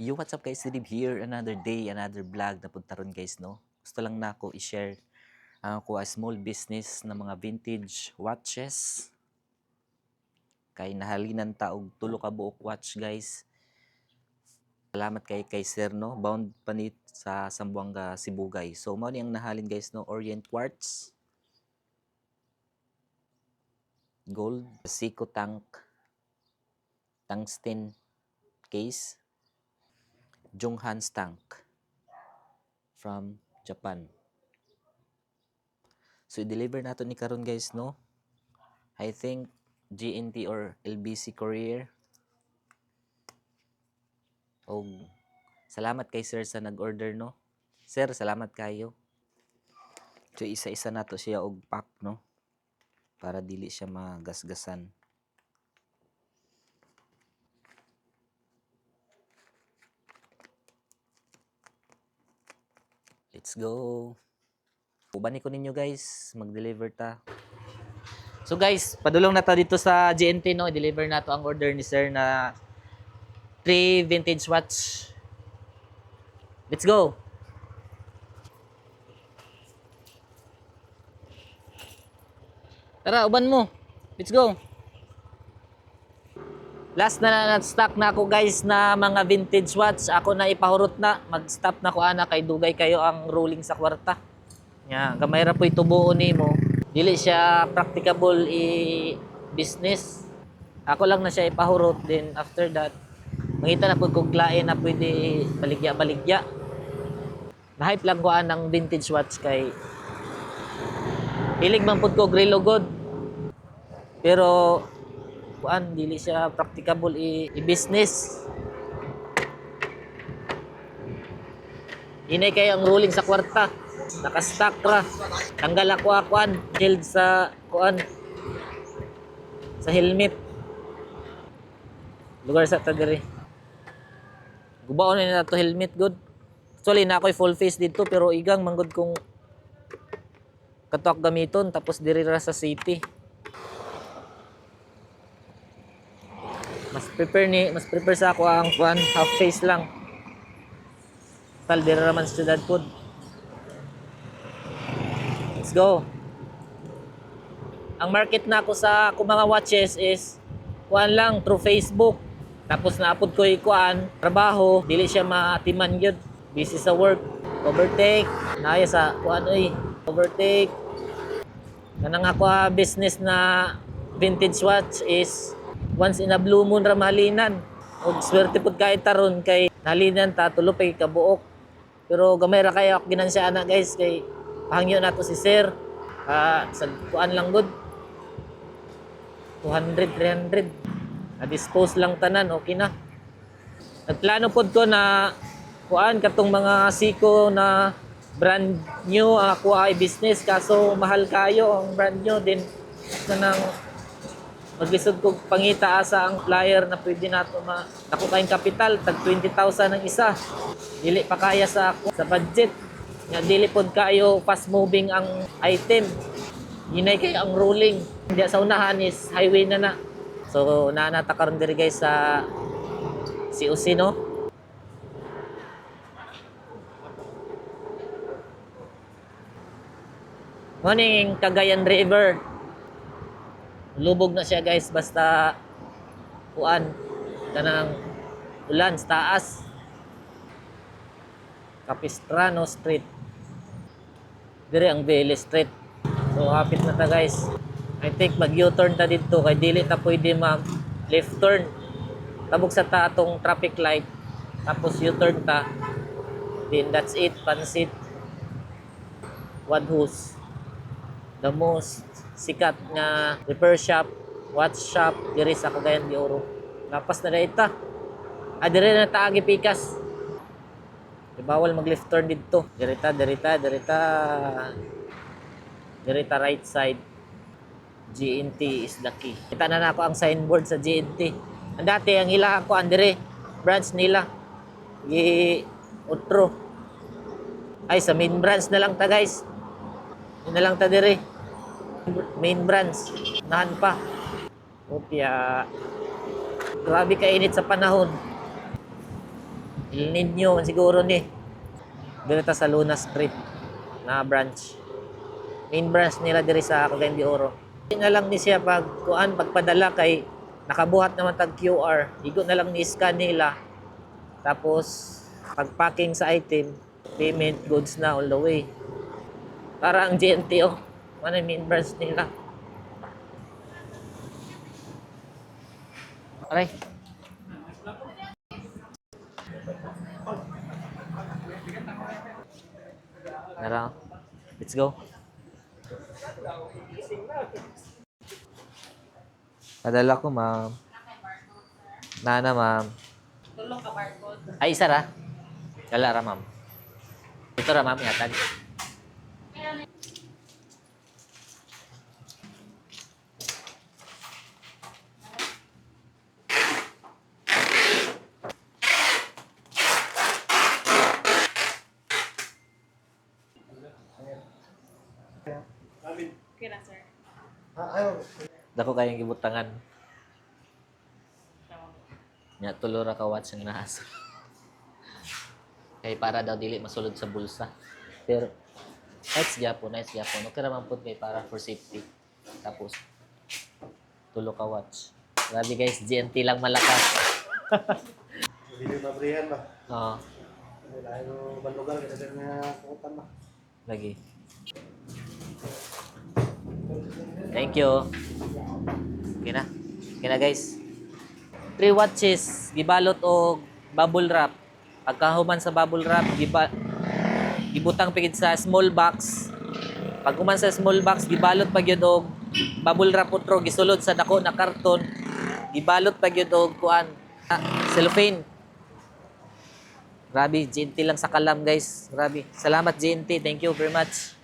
Yo, what's up guys? Dilib here. Another day, another vlog na punta ron guys, no? Gusto lang na i-share ang ako a small business na mga vintage watches. Kay nahalinan ta og tulo ka buok watch guys. Salamat kay kay Sir no, bound pa ni sa Sambuanga, Cebu guys. So mao ni ang nahalin guys no, Orient Quartz. Gold, Seiko tank, tungsten case, Jonghan's tank from Japan. So i-deliver nato ni karon guys no. I think GNT or LBC Courier. Og salamat kay sir sa nag-order no. Sir, salamat kayo. So isa-isa nato siya og pack no para dili siya magasgasan. Let's go. Ubani ko ninyo guys, mag-deliver ta. So guys, padulong na ta dito sa GNT no, i-deliver na to ang order ni sir na 3 vintage watch. Let's go. Tara, uban mo. Let's go. Last na na-stock na ako guys na mga vintage watch. Ako na ipahurot na. Mag-stop na ko ana kay dugay kayo ang rolling sa kwarta. Nya, gamay ra po itubuon nimo. Dili siya practicable i business. Ako lang na siya ipahurot then after that mangita na pud kog lain na pwede baligya-baligya. Na-hype lang ko ang vintage watch kay Hilig man pud ko relo god. Pero kuan dili siya practicable i-business. Inay kayo ang ruling sa kwarta. Naka-stack ra. Tanggal ako akuan, shield sa kuan sa helmet. Lugar sa ta diri. Gubaon na to helmet good. Actually na ako'y full face dito pero igang manggod kong katok gamiton tapos diri ra sa city. Mas prepare ni mas prepare sa ako ang kuan half face lang. Tal diri ra man sa syudad pod. Let's go. Ang market na ako sa ako mga watches is kuan lang through Facebook. Tapos naapod ko ikuan, trabaho, dili siya maatiman gyud. Busy sa work, overtake, naya sa kuan oy, overtake. Kanang ako ah, business na vintage watch is once in a blue moon ra mahalinan. Og swerte pud kay taron kay nalinan ta tulo pay kabuok. Pero gamay ra kayo ginansya ana guys kay pahangyo na to si sir. Ah, sa kuan lang good. 200, 300. Na-dispose lang tanan, okay na. Nagplano pod ko na kuan katong mga siko na brand new ako ay business kaso mahal kayo ang brand new din kanang maglisod ko pangita asa ang flyer na pwede nato ma ako kayong kapital tag 20,000 ang isa. Dili pa kaya sa sa budget. Nga dili pod kayo fast moving ang item. Hinay kay ang ruling. Hindi sa unahan is highway na na. So naanata karon diri guys sa COC no? Morning, Cagayan River. Lubog na siya guys, basta kuan kanang ulan sa taas. Capistrano Street. Dire ang Vélez Street. So hapit na ta guys. I think mag U-turn ta dito kay dili ta pwede mag left turn. Tabog sa ta atong traffic light. Tapos U-turn ta. Then that's it, pansit. Wadhus the most sikat nga repair shop, watch shop diri sa Cagayan de Oro. Lapas na dayta. Ah, diri na taagi pikas. Di bawal mag left turn dito. Dirita, dirita, dirita. Dirita right side. GNT is the key. Kita na nako ang signboard sa GNT. Ang dati ang ila ko andre branch nila. Gi Utro. Ay sa main branch na lang ta guys. Yun na lang ta dire. Main branch. Nahan pa. Opya. Grabe kainit sa panahon. Man siguro ni. Ta sa Luna Street na branch. Main branch nila diri sa Cagayan de Oro. Hindi na lang ni siya pag kuan pagpadala kay nakabuhat naman tag QR. Igo na lang ni scan nila. Tapos pagpacking sa item, payment goods na all the way. Para ang GNT oh. Ano yung main branch nila. Aray. Nara. Let's go. Padala ko, ma'am. Nana, ma'am. Tulong ka barcode. Ay, isa ra. Wala ra, ma'am. Ito ra, ma'am. Ingatan. Dako kayong gibutangan. Nya tulo ra ka watch ang naas. kay para daw dili masulod sa bulsa. Pero nice gyapon, nice gyapon. Okay ra man pud kay para for safety. Tapos tulo ka watch. Grabe guys, GNT lang malakas. Hindi mabrihan ba? Oo, Dahil balugar kita na kutan ba? lagi. Thank you. Okay na. Okay na guys. Three watches, gibalot og bubble wrap. Pagkahuman sa bubble wrap, giba gibutang pigid sa small box. Pag sa small box, gibalot pa gyud og bubble wrap utro gisulod sa dako na karton. Gibalot pa gyud og kuan ah, cellophane. Grabe, GNT lang sa kalam guys. Grabe. Salamat GNT. Thank you very much.